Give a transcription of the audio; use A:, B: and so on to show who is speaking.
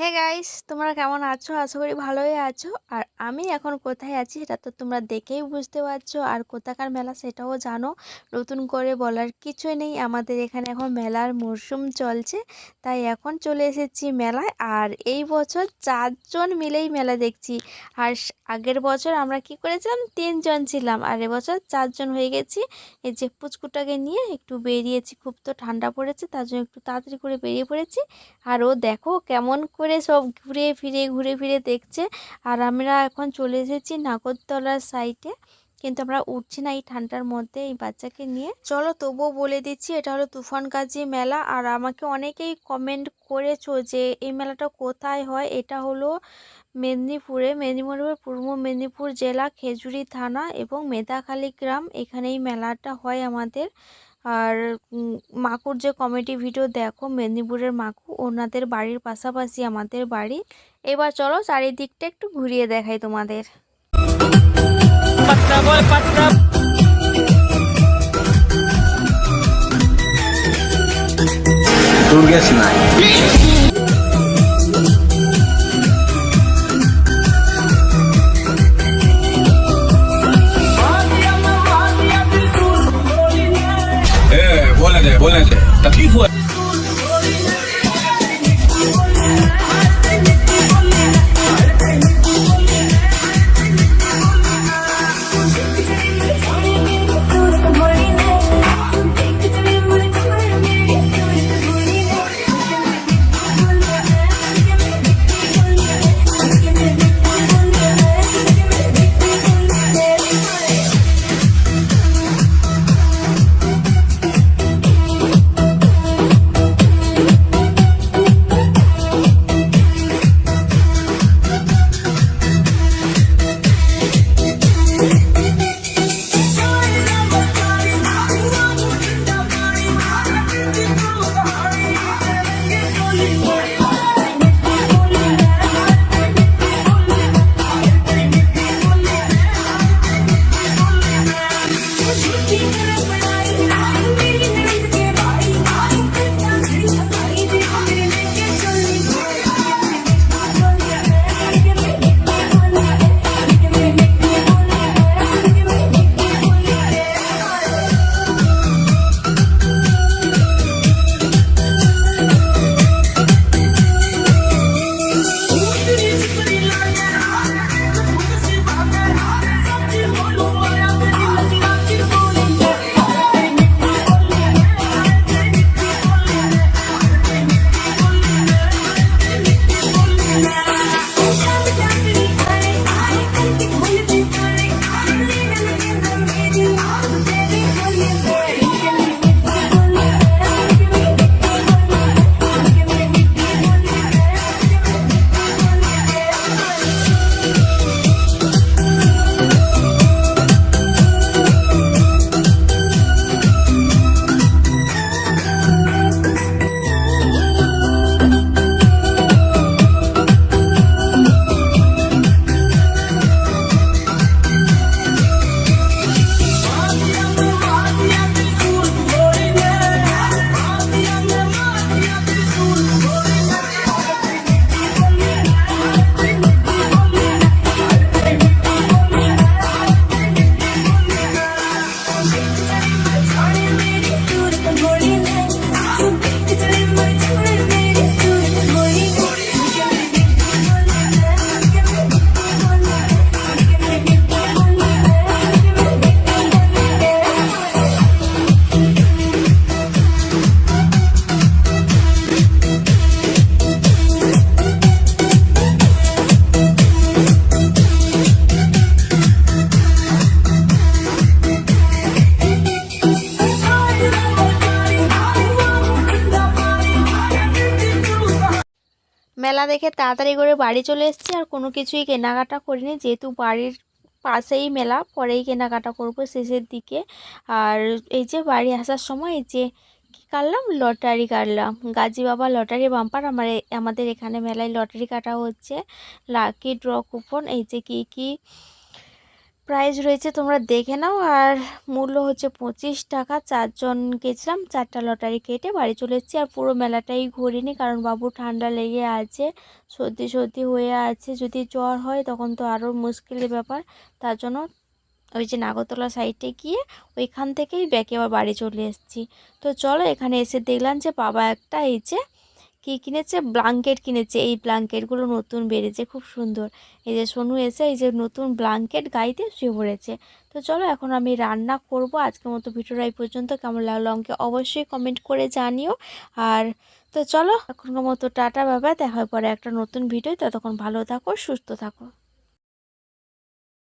A: Hey guys তোমরা কেমন আছো? আশা করি ভালোই আছো। আর আমি এখন কোথায় আছি সেটা তো তোমরা দেখেই বুঝতে পারছ। আর কোথাকার মেলা সেটাও জানো। নতুন করে বলার কিছুই নেই। আমাদের এখানে এখন মেলার মরশুম চলছে। তাই এখন চলে এসেছি মেলায়। আর এই বছর চারজন মিলেই মেলা দেখছি। আর আগের বছর আমরা কি করেছিলাম? তিনজন ছিলাম। আর এবছর চারজন হয়ে গেছি। এই যে পুচকুটাকে নিয়ে একটু বেরিয়েছি। খুব তো ঠান্ডা পড়েছে, তার জন্য একটু তাড়াতাড়ি করে বেরিয়ে পড়েছি। আর ও দেখো কেমন করে সব ঘুরে ফিরে ঘুরে ফিরে দেখছে। আর আমরা এখন চলে এসেছি নাগরতলার সাইডে কিন্তু আমরা উঠছি না এই ঠান্ডার মধ্যে এই বাচ্চাকে নিয়ে। চলো তবুও বলে দিচ্ছি, এটা হলো তুফানগাজি মেলা। আর আমাকে অনেকেই কমেন্ট করেছ যে, এই মেলাটা কোথায় হয়? এটা হলো মেদিনীপুরে, মেদিনীপুরের পূর্ব মেদিনীপুর জেলা খেজুরি থানা এবং মেদাখালী গ্রাম। এখানে এই মেলাটা হয় আমাদের। আর মাকুর যে কমেডি ভিডিও দেখো মেদিনীপুরের মাকু ওনাদের বাড়ির পাশাপাশি আমাদের বাড়ি। এবার চলো চারিদিকটা একটু ঘুরিয়ে দেখাই তোমাদের।
B: बोलने दे बोलने दे तकलीफ हुआ
A: মেলা দেখে তাড়াতাড়ি করে বাড়ি চলে এসেছি আর কোনো কিছুই কেনাকাটা করিনি। যেহেতু বাড়ির পাশেই মেলা, পরেই কেনাকাটা করব শেষের দিকে। আর এই যে বাড়ি আসার সময় এই যে কী কাটলাম? লটারি কাটলাম। গাজী বাবা লটারি বাম্পার, আমার আমাদের এখানে মেলায় লটারি কাটা হচ্ছে। লাকি ড্র কুপন, এই যে কী কী প্রাইস রয়েছে, তোমরা দেখে নাও। আর মূল্য হচ্ছে পঁচিশ টাকা। চারজন গেছিলাম, চারটা লটারি কেটে বাড়ি চলে এসেছি। আর পুরো মেলাটাই ঘুরিনি, কারণ বাবু ঠান্ডা লেগে আছে, সর্দি সর্দি হয়ে আছে। যদি জ্বর হয়, তখন তো আরও মুশকিলের ব্যাপার। তার জন্য ওই যে নাগরতলা সাইডে গিয়ে ওইখান থেকেই ব্যাকে আবার বাড়ি চলে এসেছি। তো চলো, এখানে এসে দেখলাম যে বাবা একটা এই যে কী কিনেছে? ব্লাঙ্কেট কিনেছে। এই ব্লাঙ্কেটগুলো নতুন বেড়েছে খুব সুন্দর। এই যে সোনু এসে এই যে নতুন ব্লাঙ্কেট গাইতে শুয়ে পড়েছে। তো চলো এখন আমি রান্না করব। আজকে মতো ভিডিওটা এই পর্যন্ত। কেমন লাগল আমাকে অবশ্যই কমেন্ট করে জানিও। আর তো চলো, এখনকার মতো টাটা বাবা দেখা পরে একটা নতুন ভিডিও ততক্ষণ ভালো থাকো, সুস্থ থাকো।